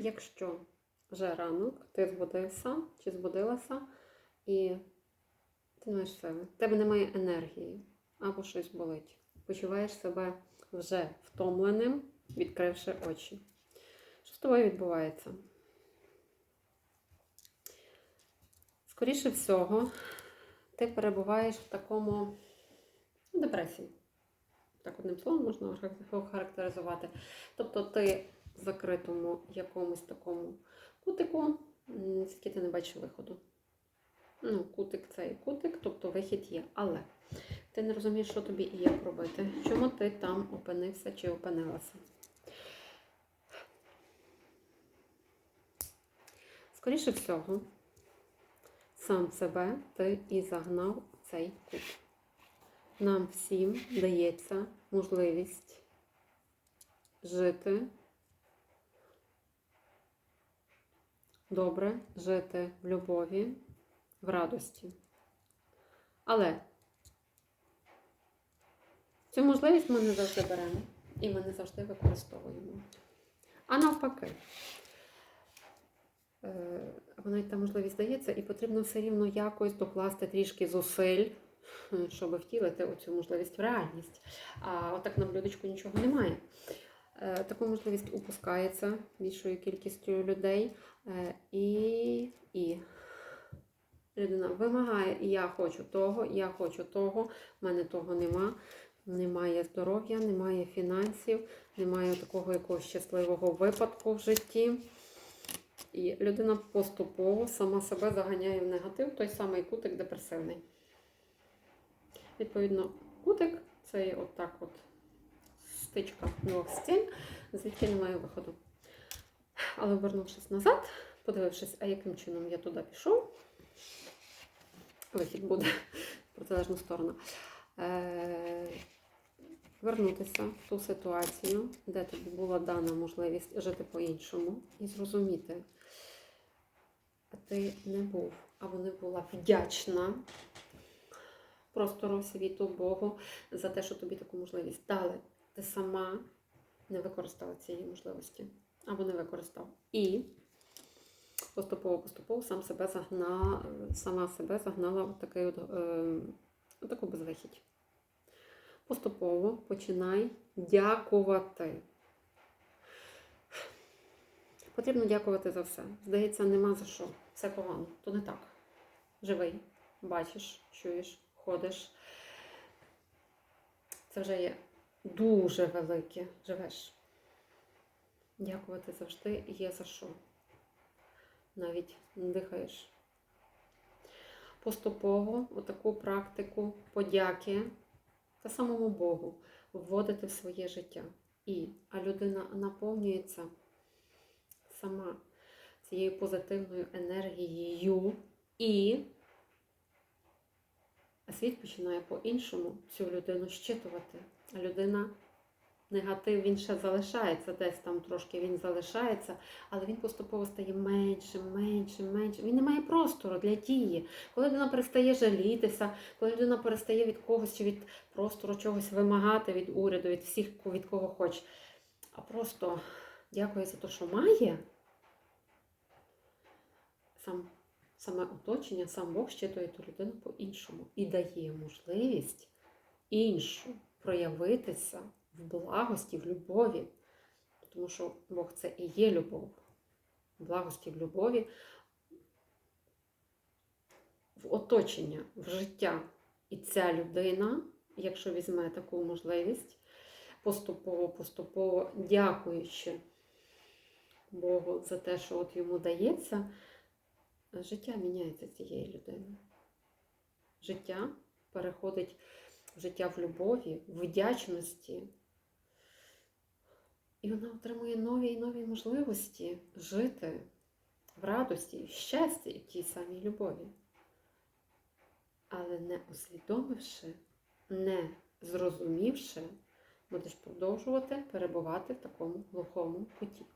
якщо вже ранок, ти збудився чи збудилася, і ти не маєш сили, в тебе немає енергії або щось болить. Почуваєш себе вже втомленим, відкривши очі. Що з тобою відбувається? Скоріше всього, ти перебуваєш в такому ну, депресії. Так одним словом можна охарактеризувати. Тобто ти закритому якомусь такому кутику, звідки ти не бачиш виходу. Ну, кутик це і кутик, тобто вихід є. Але ти не розумієш, що тобі і як робити. Чому ти там опинився чи опинилася? Скоріше всього, сам себе ти і загнав в цей кут. Нам всім дається можливість жити добре, жити в любові, в радості. Але цю можливість ми не завжди беремо і ми не завжди використовуємо. А навпаки, е, вона та можливість дається, і потрібно все рівно якось докласти трішки зусиль, е, щоб втілити оцю можливість в реальність. А отак на блюдечку нічого немає. Е, Таку можливість упускається більшою кількістю людей. Е, І, і людина вимагає, я хочу того, я хочу того, в мене того нема. Немає здоров'я, немає фінансів, немає такого якогось щасливого випадку в житті. І людина поступово сама себе заганяє в негатив, той самий кутик депресивний. Відповідно, кутик це є отак от стичка двох стін, звідки немає виходу. Але вернувшись назад, подивившись, а яким чином я туди пішов, вихід буде в протилежну сторону. Е- вернутися в ту ситуацію, де тобі була дана можливість жити по-іншому і зрозуміти, ти не був або не була вдячна простору світу Богу за те, що тобі таку можливість дали. Ти сама не використала цієї можливості або не використав. І поступово-поступово сам себе загна, сама себе загнала в такий от, е, таку безвихідь. Поступово починай дякувати. Потрібно дякувати за все. Здається, нема за що. Все погано. То не так. Живий, бачиш, чуєш, ходиш. Це вже є дуже велике. Живеш. Дякувати завжди є за що. Навіть дихаєш. Поступово отаку практику подяки та самому Богу вводити в своє життя. І, а людина наповнюється сама цією позитивною енергією, і світ починає по-іншому цю людину щитувати. Людина, негатив, він ще залишається, десь там трошки він залишається, але він поступово стає меншим, меншим, меншим. Він не має простору для дії. Коли людина перестає жалітися, коли людина перестає від когось чи від простору чогось вимагати від уряду, від всіх, від кого хоче, а просто дякує за те, що має, сам, саме оточення, сам Бог щитує ту людину по-іншому і дає можливість іншу проявитися в благості, в любові. Тому що Бог це і є любов. В благості, в любові, в оточення, в життя. І ця людина, якщо візьме таку можливість, поступово-поступово дякуючи Богу за те, що от йому дається, життя міняється цієї людини. Життя переходить життя в любові, вдячності. І вона отримує нові і нові можливості жити в радості, в щасті і в тій самій любові. Але не усвідомивши, не зрозумівши, будеш продовжувати перебувати в такому глухому куті.